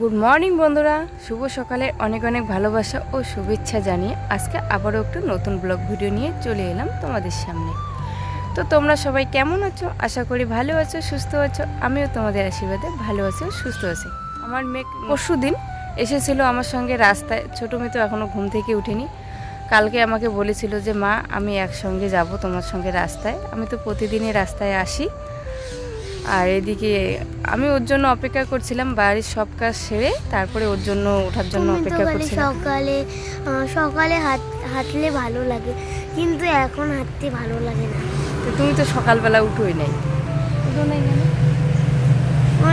Good morning বন্ধুরা। শুভ সকালে অনেক অনেক ভালোবাসা ও শুভেচ্ছা জানিয়ে আজকে আবারও একটু নতুন ব্লগ ভিডিও নিয়ে চলে এলাম তোমাদের সামনে। তো তোমরা সবাই কেমন আছো? আশা করি ভালো আছো, সুস্থ আছো। আমিও তোমাদের আশীর্বাদে ভালো আছি সুস্থ আছি। আমার মেয়ে পরশু দিন এসেছিল আমার সঙ্গে রাস্তায়। ছোটো মেয়ে তো এখনও ঘুম থেকে উঠেনি। কালকে আমাকে বলেছিল যে, মা, আমি একসঙ্গে যাব তোমার সঙ্গে রাস্তায়। আমি তো প্রতিদিনই রাস্তায় আসি। আর এদিকে আমি ওর জন্য অপেক্ষা করছিলাম বাড়ির সব কাজ সেরে তারপরে ওর জন্য ওঠার জন্য অপেক্ষা করছিলাম। সকালে সকালে হাঁট হাঁটলে ভালো লাগে কিন্তু এখন হাঁটতে ভালো লাগে না। তো তুমি তো সকালবেলা উঠোই নাই। উঠো নাই কেন?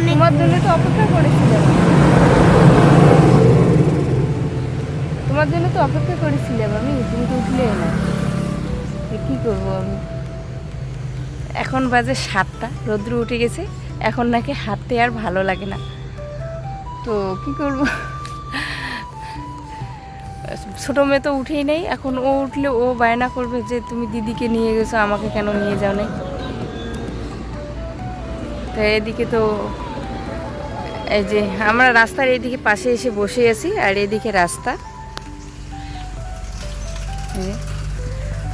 তোমার জন্য তো অপেক্ষা করেছিলাম তোমার জন্য তো অপেক্ষা করেছিলাম আমি তুমি তো উঠলে না। কি করব আমি? এখন বাজে সাতটা রৌদ্র উঠে গেছে, এখন নাকি হাঁটতে আর ভালো লাগে না। তো কি করব? ছোটো মেয়ে তো উঠেই নেই, এখন ও উঠলে ও বায়না করবে যে তুমি দিদিকে নিয়ে গেছো, আমাকে কেন নিয়ে যাও নাই? তো এদিকে তো এই যে আমরা রাস্তার এইদিকে পাশে এসে বসে আছি, আর এদিকে রাস্তা।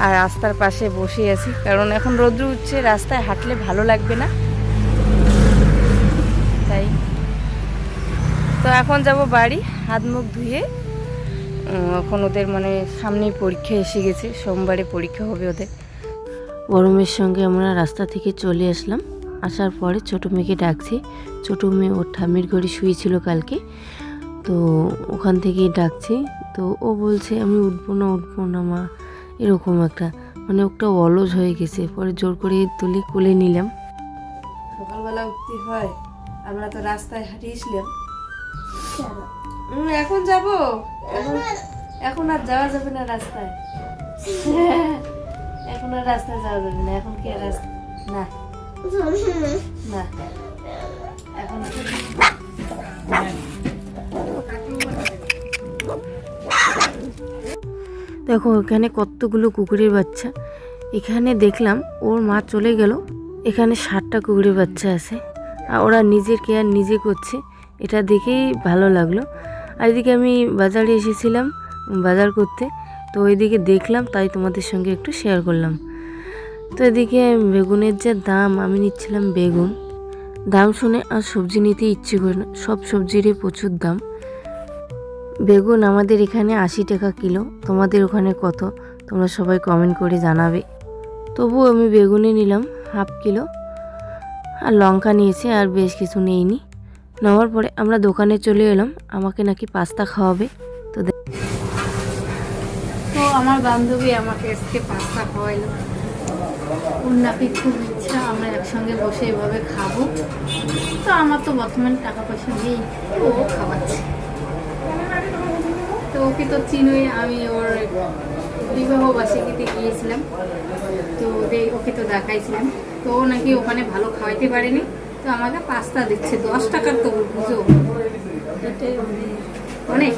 আর রাস্তার পাশে বসে আছি। কারণ এখন রৌদ্র উঠছে, রাস্তায় হাঁটলে ভালো লাগবে না। তাই। তো এখন যাব বাড়ি, হাত মুখ ধুয়ে। এখন ওদের মানে সামনেই পরীক্ষা এসে গেছে, সোমবারে পরীক্ষা হবে ওদের। গরমের সঙ্গে আমরা রাস্তা থেকে চলে আসলাম। আসার পরে ছোটো মেয়েকে ডাকছি। ছোটো মেয়ে ওর ঠামির ঘরে শুয়েছিল কালকে। তো ওখান থেকেই ডাকছি। তো ও বলছে, আমি উঠবো না উঠবো না মা। এরকম একটা মানে ওটা অলস হয়ে গেছে। পরে জোর করে তুলি কোলে নিলাম। সকালবেলা উঠতে হয়, আমরা তো রাস্তায় হাঁটিয়েছিলাম। এখন যাব? এখন এখন আর যাওয়া যাবে না রাস্তায়। এখন আর রাস্তায় যাওয়া যাবে না, এখন কি রাস্তা না। না। এখন দেখো, এখানে কতগুলো কুকুরের বাচ্চা। এখানে দেখলাম ওর মা চলে গেল। এখানে ষাটটা কুকুরের বাচ্চা আছে। আর ওরা নিজের কেয়ার নিজে করছে। এটা দেখেই ভালো লাগল। আর এদিকে আমি বাজারে এসেছিলাম, বাজার করতে। তো ওইদিকে দেখলাম, তাই তোমাদের সঙ্গে একটু শেয়ার করলাম। তো এদিকে বেগুনের যে দাম, আমি নিচ্ছিলাম বেগুন। দাম শুনে আর সবজি নিতে ইচ্ছে করে না। সব সবজিরই প্রচুর দাম। বেগুন, আমাদের এখানে আশি টাকা কিলো। তোমাদের ওখানে কত? তোমরা সবাই কমেন্ট করে জানাবে। তবু আমি বেগুনে নিলাম, হাফ কিলো। আর লঙ্কা নিয়েছি, আর বেশ কিছু নেইনি। নেওয়ার পরে আমরা দোকানে চলে এলাম, আমাকে নাকি পাস্তা খাওয়াবে। তো তো আমার বান্ধবী আমাকে আজকে পাস্তা খাওয়াইলো। ওর নাকি খুব ইচ্ছা, আমরা একসঙ্গে বসে এভাবে খাব। তো আমার তো বর্তমানে টাকা পয়সা নেই, ও খাওয়াচ্ছে। তো ওকে তো চিনোই, আমি ওর বিবাহ বার্ষিকীতে গিয়েছিলাম। তো ওকে তো দেখাইছিলাম। তো ও নাকি ওখানে ভালো খাওয়াইতে পারেনি। তো আমাকে পাস্তা দিচ্ছে, দশ টাকার তো বুঝো। অনেক।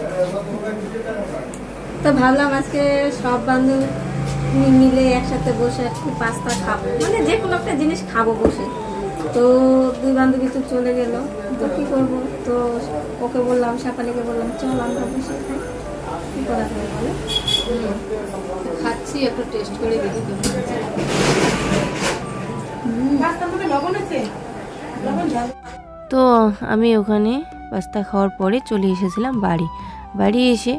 তো ভাবলাম আজকে সব বান্ধব মিলে একসাথে বসে একটু পাস্তা খাব। মানে যে কোনো একটা জিনিস খাব বসে। তো দুই বান্ধবী তো চলে গেল। তো কি করব? তো ওকে বললাম, সাপালিকে বললাম, চল আমরা বসে খাই। কি করা যায় বলো? তো খাচ্ছি একটু টেস্ট করে দেখি। তো আমি ওখানে পাস্তা খাওয়ার পরে চলে এসেছিলাম বাড়ি। বাড়ি এসে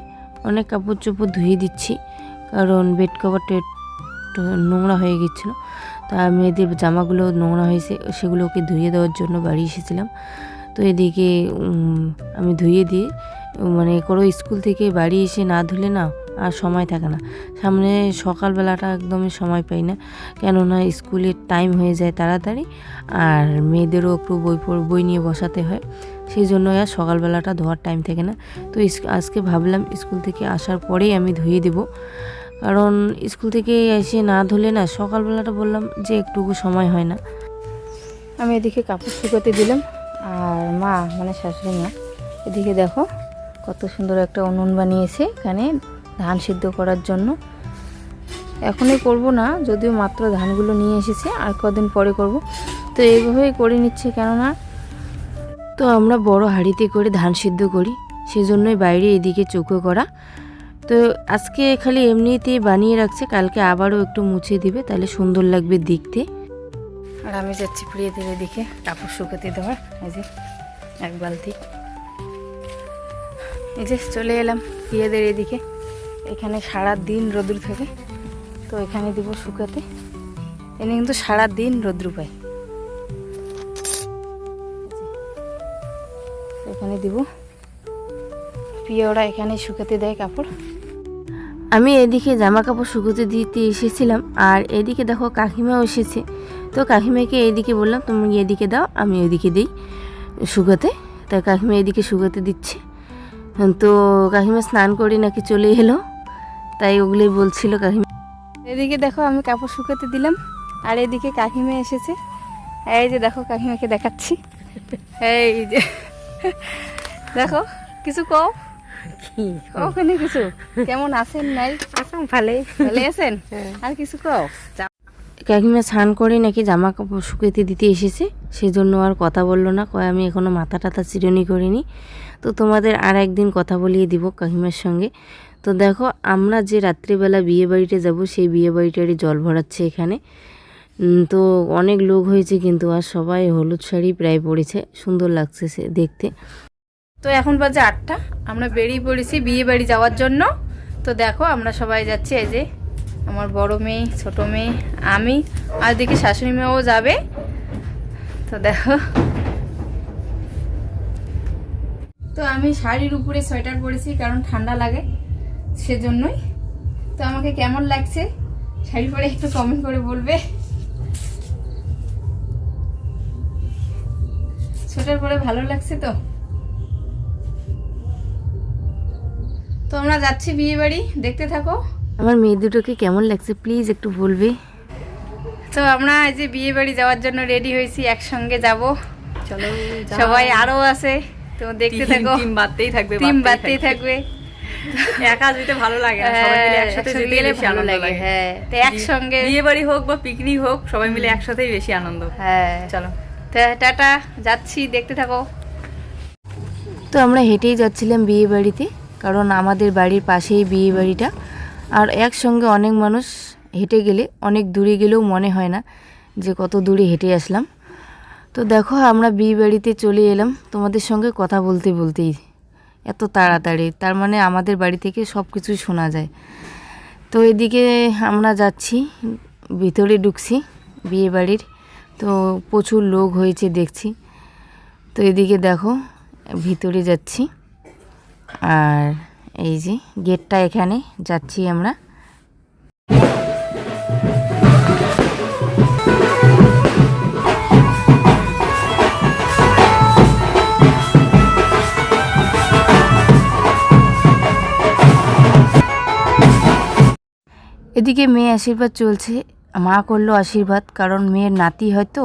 অনেক কাপড় চোপড় ধুয়ে দিচ্ছি কারণ বেড কভারটা একটু নোংরা হয়ে গেছিল। তা মেয়েদের জামাগুলো নোংরা হয়েছে সেগুলোকে ধুয়ে দেওয়ার জন্য বাড়ি এসেছিলাম। তো এদিকে আমি ধুয়ে দিয়ে মানে কোনো স্কুল থেকে বাড়ি এসে না ধুলে না আর সময় থাকে না। সামনে সকালবেলাটা একদমই সময় পাই না। কেননা স্কুলের টাইম হয়ে যায় তাড়াতাড়ি আর মেয়েদেরও একটু বই বই নিয়ে বসাতে হয়। সেই জন্য আর সকালবেলাটা ধোয়ার টাইম থাকে না। তো আজকে ভাবলাম স্কুল থেকে আসার পরেই আমি ধুয়ে দেব। কারণ স্কুল থেকে এসে না ধুলে না সকালবেলাটা বললাম যে একটুকু সময় হয় না। আমি এদিকে কাপড় শুকোতে দিলাম। আর মা মানে শাশুড়ি মা, এদিকে দেখো কত সুন্দর একটা উনুন বানিয়েছে এখানে ধান সিদ্ধ করার জন্য। এখনই করব না, যদিও মাত্র ধানগুলো নিয়ে এসেছে, আর কদিন পরে করব। তো এইভাবেই করে নিচ্ছে কেননা, তো আমরা বড় হাঁড়িতে করে ধান সিদ্ধ করি, সেজন্যই বাইরে এদিকে চৌকো করা। তো আজকে খালি এমনিতেই বানিয়ে রাখছে, কালকে আবারও একটু মুছে দিবে, তাহলে সুন্দর লাগবে দেখতে। আর আমি যাচ্ছি প্রিয়দের এদিকে কাপড় শুকাতে দেওয়ার, এই যে, এক বালতি। এই যে চলে এলাম প্রিয়দের এদিকে। এখানে সারা দিন রোদ্রু থাকে তো এখানে দিব শুকাতে। এনে কিন্তু সারা দিন রোদ্রু পাই এখানে দিব। প্রিয়রা এখানে শুকাতে দেয় কাপড়। আমি এদিকে জামা কাপড় শুকোতে দিতে এসেছিলাম, আর এদিকে দেখো কাকিমাও এসেছে। তো কাকিমাকে এইদিকে বললাম, তুমি এদিকে দাও, আমি ওইদিকে দিই শুকোতে। তাই কাকিমা এদিকে শুকোতে দিচ্ছে। তো কাকিমা স্নান করি নাকি চলে এলো তাই ওগুলোই বলছিল কাকিমা। এদিকে দেখো আমি কাপড় শুকাতে দিলাম আর এদিকে কাকিমা এসেছে। এই যে দেখো কাকিমাকে দেখাচ্ছি। এই যে দেখো কিছু কও? ওখানে কিছু? কেমন আছেন নাই? ভালো আছেন? আর কিছু কও? কাকিমা স্নান করে নাকি জামা কাপড় শুকাতে দিতে এসেছে সেজন্য আর কথা বলল না কয় আমি এখনও মাথা টাথা চিরুনি করিনি। তো তোমাদের আর একদিন কথা বলিয়ে দিব কাকিমার সঙ্গে। তো দেখো, আমরা যে রাত্রিবেলা বিয়ে বাড়িতে যাব, সেই বিয়ে বাড়িটারই জল ভরাচ্ছে এখানে। তো অনেক লোক হয়েছে কিন্তু আর সবাই হলুদ শাড়ি প্রায় পরেছে। সুন্দর লাগছে সে দেখতে। তো এখন বাজে আটটা, আমরা বেরিয়ে পড়েছি বিয়ে বাড়ি যাওয়ার জন্য। তো দেখো, আমরা সবাই যাচ্ছি এই যে আমার বড় মেয়ে, ছোটো মেয়ে, আমি, আর দেখি শাশুড়ি মেয়েও যাবে। তো দেখো তো আমি শাড়ির উপরে সোয়েটার পরেছি কারণ ঠান্ডা লাগে সেজন্যই। তো আমাকে কেমন লাগছে? শাড়ি পরে একটু কমেন্ট করে বলবে। সোয়েটার পরে ভালো লাগছে তো? তো আমরা যাচ্ছি বিয়ে বাড়ি দেখতে থাকো। আমার মেয়ে দুটোকে কেমন লাগছে? প্লিজ একটু বলবে। তো আমরা এই যে বিয়ে বাড়ি যাওয়ার জন্য রেডি হয়েছি একসঙ্গে যাব। চলো সবাই আরও আছে। তো দেখতে থাকো। টিম বাদতেই থাকবে টিম বাড়তেই থাকবে। একা যেতে ভালো লাগে না সবাই মিলে একসাথে যেতে বেশি আনন্দ লাগে লাগে। হ্যাঁ। তো একসঙ্গে বিয়ে বাড়ি হোক বা পিকনিক হোক সবাই মিলে একসাথেই বেশি আনন্দ। হ্যাঁ। চলো। তা টাটা যাচ্ছি দেখতে থাকো। তো আমরা হেঁটেই যাচ্ছিলাম বিয়ে বাড়িতে কারণ আমাদের বাড়ির পাশেই বিয়ে বাড়িটা। আর একসঙ্গে অনেক মানুষ হেঁটে গেলে অনেক দূরে গেলেও মনে হয় না যে কত দূরে হেঁটে আসলাম। তো দেখো, আমরা বিয়ে বাড়িতে চলে এলাম। তোমাদের সঙ্গে কথা বলতে বলতেই এত তাড়াতাড়ি, তার মানে আমাদের বাড়ি থেকে সব কিছু শোনা যায়। তো এদিকে আমরা যাচ্ছি, ভিতরে ঢুকছি বিয়ে বাড়ির। তো প্রচুর লোক হয়েছে দেখছি। তো এদিকে দেখো, ভিতরে যাচ্ছি। আর এই যে গেটটা এখানে, যাচ্ছি আমরা। এদিকে মেয়ে আশীর্বাদ চলছে। মা করল আশীর্বাদ, কারণ মেয়ের নাতি হয়তো।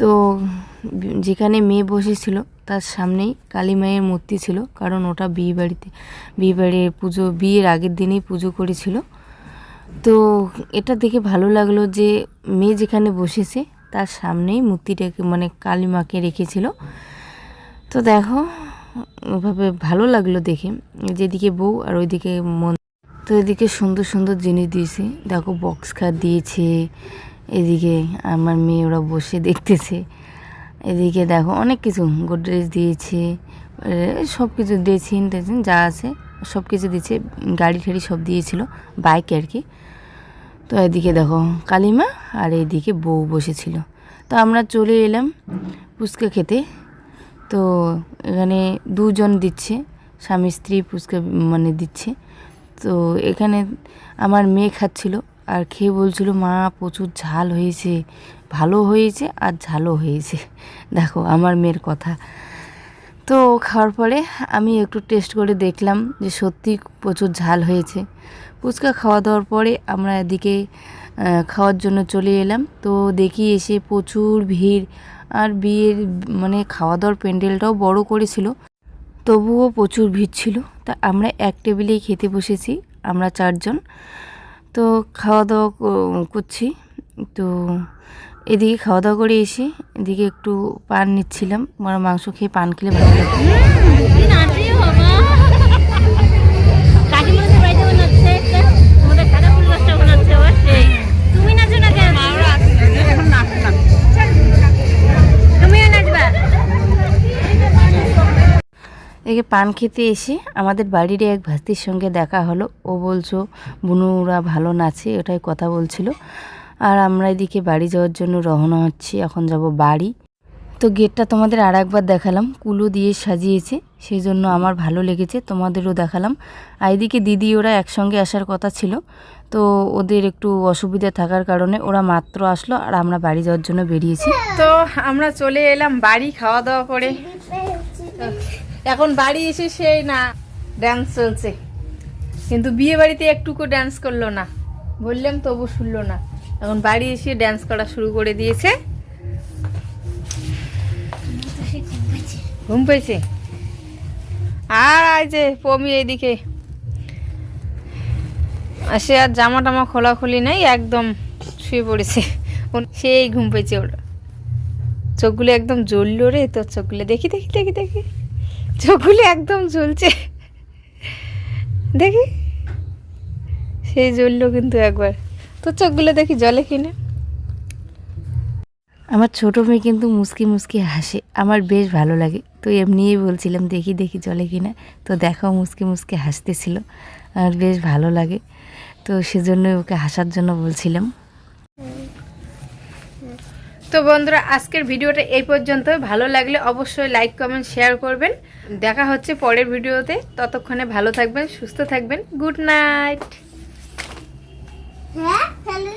তো যেখানে মেয়ে বসেছিল, তার সামনেই কালী মায়ের মূর্তি ছিল, কারণ ওটা বিয়ে বাড়িতে, বিয়ে বাড়ির পুজো, বিয়ের আগের দিনেই পুজো করেছিল। তো এটা দেখে ভালো লাগল যে মেয়ে যেখানে বসেছে, তার সামনেই মূর্তিটাকে মানে কালী মাকে রেখেছিল। তো দেখো ওভাবে ভালো লাগল দেখে। যেদিকে বউ আর ওইদিকে মন। তো এদিকে সুন্দর সুন্দর জিনিস দিয়েছে। দেখো বক্স খাট দিয়েছে। এদিকে আমার মেয়ে ওরা বসে দেখতেছে। এদিকে দেখো অনেক কিছু গোদরেজ দিয়েছে। সব কিছু ড্রেসিং টেসিং যা আছে সব কিছু দিয়েছে। গাড়ি ঠাড়ি সব দিয়েছিল বাইক আর কি। তো এদিকে দেখো কালিমা আর এদিকে বউ বসেছিল। তো আমরা চলে এলাম ফুচকা খেতে। তো এখানে দুজন দিচ্ছে, স্বামী, স্ত্রী ফুচকা মানে দিচ্ছে। তো এখানে আমার মেয়ে খাচ্ছিল, আর খেয়ে বলছিল, মা, প্রচুর ঝাল হয়েছে, ভালো হয়েছে আর ঝালও হয়েছে। দেখো, আমার মেয়ের কথা। তো খাওয়ার পরে আমি একটু টেস্ট করে দেখলাম যে সত্যি প্রচুর ঝাল হয়েছে। ফুচকা খাওয়া দাওয়ার পরে আমরা এদিকে খাওয়ার জন্য চলে এলাম। তো দেখি এসে প্রচুর ভিড় আর বিয়ের মানে খাওয়া দাওয়ার প্যান্ডেলটাও বড় করেছিল। তবুও প্রচুর ভিড় ছিল। তা আমরা এক টেবিলেই খেতে বসেছি, আমরা চারজন। তো খাওয়া দাওয়া করছি। তো এদিকে খাওয়া দাওয়া করে এসে এদিকে একটু পান নিচ্ছিলাম। মানে মাংস খেয়ে পান খেলে ভালো লাগে একে পান খেতে এসে আমাদের বাড়ির এক ভাস্তির সঙ্গে দেখা হলো। ও বলছো বুনুরা ভালো নাচে। ওটাই কথা বলছিল। আর আমরা এদিকে বাড়ি যাওয়ার জন্য রওনা হচ্ছি। এখন যাব বাড়ি। তো গেটটা তোমাদের আর একবার দেখালাম। কুলো দিয়ে সাজিয়েছে সেই জন্য আমার ভালো লেগেছে তোমাদেরও দেখালাম। আর এদিকে দিদি ওরা একসঙ্গে আসার কথা ছিল। তো ওদের একটু অসুবিধা থাকার কারণে ওরা মাত্র আসলো আর আমরা বাড়ি যাওয়ার জন্য বেরিয়েছি। তো আমরা চলে এলাম বাড়ি খাওয়া দাওয়া করে। এখন বাড়ি এসে সেই না ড্যান্স চলছে। কিন্তু বিয়ে বাড়িতে একটুকু ড্যান্স করল না। বললাম তবু শুনলো না। এখন বাড়ি এসে ড্যান্স করা শুরু করে দিয়েছে। ঘুম পেয়েছে। আর যে পমি এদিকে। সে আর জামা টামা খোলাখুলি নেই, একদম শুয়ে পড়েছে। সেই ঘুম পেয়েছে ওর। চোখগুলো একদম জ্বললো রে তোর চোখগুলো। দেখি দেখি দেখি দেখি। চোখগুলো একদম জ্বলছে। দেখি। সেই জ্বললো কিন্তু একবার। তোর চোখগুলো দেখি জলে কিনে আমার ছোট মেয়ে কিন্তু মুসকি মুসকি হাসে। আমার বেশ ভালো লাগে। তো এমনিই বলছিলাম, দেখি দেখি চলে কিনা তো দেখাও মুসকি মুসকি হাসতেছিল। আর বেশ ভালো লাগে। তো সেজন্যই ওকে হাসার জন্য বলছিলাম। তো বন্ধুরা, আজকের ভিডিওটা এই পর্যন্ত। ভালো লাগলে অবশ্যই লাইক কমেন্ট শেয়ার করবেন। দেখা হচ্ছে পরের ভিডিওতে। ততক্ষণে ভালো থাকবেন, সুস্থ থাকবেন। গুড নাইট হ্যাঁ তাহলে